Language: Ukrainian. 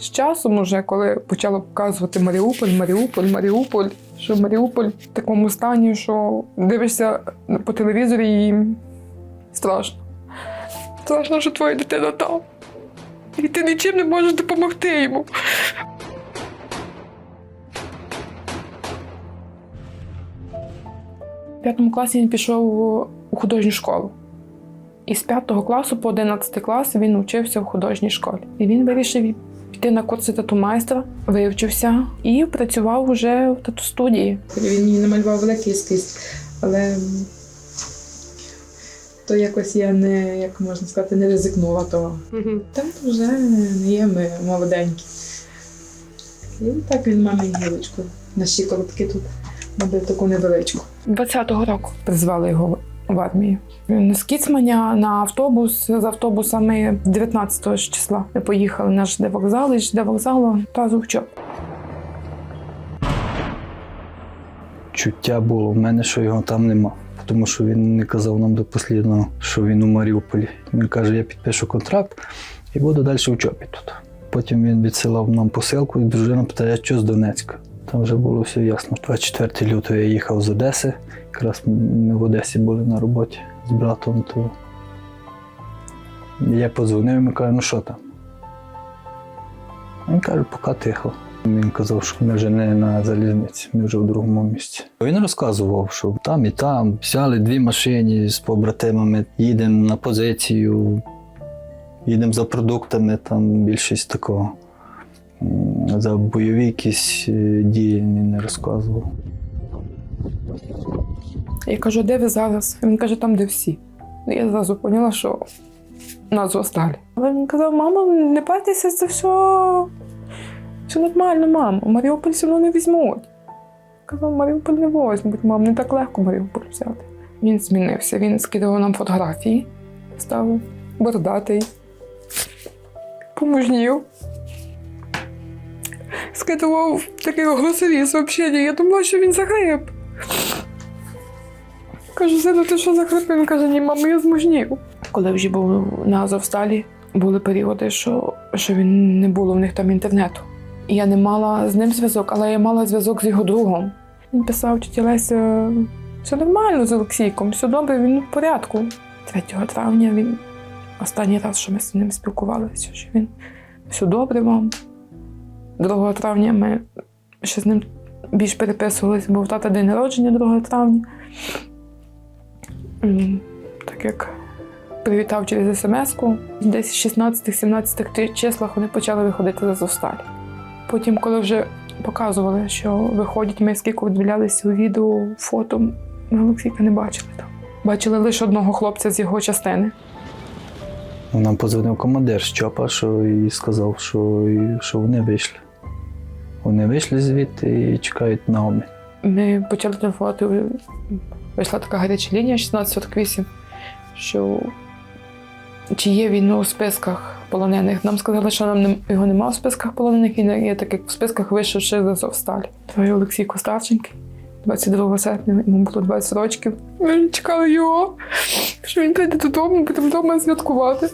З часом, уже коли почало показувати Маріуполь, Маріуполь, Маріуполь, що Маріуполь в такому стані, що дивишся по телевізорі і страшно. Страшно, що твоя дитина там. І ти нічим не можеш допомогти йому. В п'ятому класі він пішов у художню школу. І з 5 класу по 11 клас він вчився в художній школі. І він вирішив піти на курси тату-майстра, вивчився і працював уже в тату-студії. Він мені намалював великий ескіз, але то якось я не, як можна сказати, не ризикнула того. Там вже не є ми молоденькі. І так він мамі гілочку на щиколотки тут набив таку невеличку. 20-го року призвали його в армію. Він з Кіцманя на автобус з автобусами 19 ж числа. Ми поїхали на ЖД вокзал, і ЖД вокзалу одразу в ЧОП. Чуття було в мене, що його там нема. Тому що він не казав нам до послідного, що він у Маріуполі. Він каже, я підпишу контракт і буду далі в ЧОПі тут. Потім він відсилав нам посилку, і дружина питає, що з Донецька. Там вже було все ясно. 24 лютого я їхав з Одеси. Якраз ми в Одесі були на роботі з братом. То я подзвонив йому кажу, ну що там? Він каже, поки тихо. Він казав, що ми вже не на залізниці, ми вже в другому місці. Він розказував, що там і там взяли дві машини з побратимами, їдемо на позицію, їдемо за продуктами, там більшість такого. За бойові якісь е, дії він не розказував. Я кажу, де ви зараз? Він каже, там, де всі. Ну, Я зразу поняла, що нас зосталі. Але він казав, мама, не партеся, це все, все нормально, мам. Маріуполь все одно не візьмуть. Казав, Маріуполь не возьмуть, мам, не так легко Маріуполь взяти. Він змінився, він скидав нам фотографії, став бородатий, помужнів. Скидував такі голосові сообщення. Я думала, що він загреб. Кажу, сину, ти що за? Він каже, ні, мама, я змужнів. Коли вже був на Азовсталі, були періоди, що, що він не було в них там інтернету. І я не мала з ним зв'язок, але я мала зв'язок з його другом. Він писав, тітя Леся, все нормально з Олексійком, все добре, він в порядку. 3 травня він останній раз, що ми з ним спілкувалися, що він все добре вам. 2 травня ми ще з ним більш переписувалися, бо в тата день народження 2 травня. Так як привітав через смс-ку, десь в 16-17 числах вони почали виходити з Азовсталі. Потім, коли вже показували, що виходять, ми скільки відділялися у відео, фото, ми Олексійка не бачили там. Бачили лише одного хлопця з його частини. Нам подзвонив командир з ЧОПа, що і сказав, що, що вони вийшли. Вони вийшли звідти і чекають на обмін. Ми почали телефонувати. Вийшла така гаряча лінія 1648, що чи є він у списках полонених. Нам сказали, що нам його немає в списках полонених, і не є таких в списках вийшовши з Азовсталі. Твій Олексій Костарченький, 22 серпня, йому було 20 років. Ми чекали його, що він прийде додому, будемо вдома святкувати.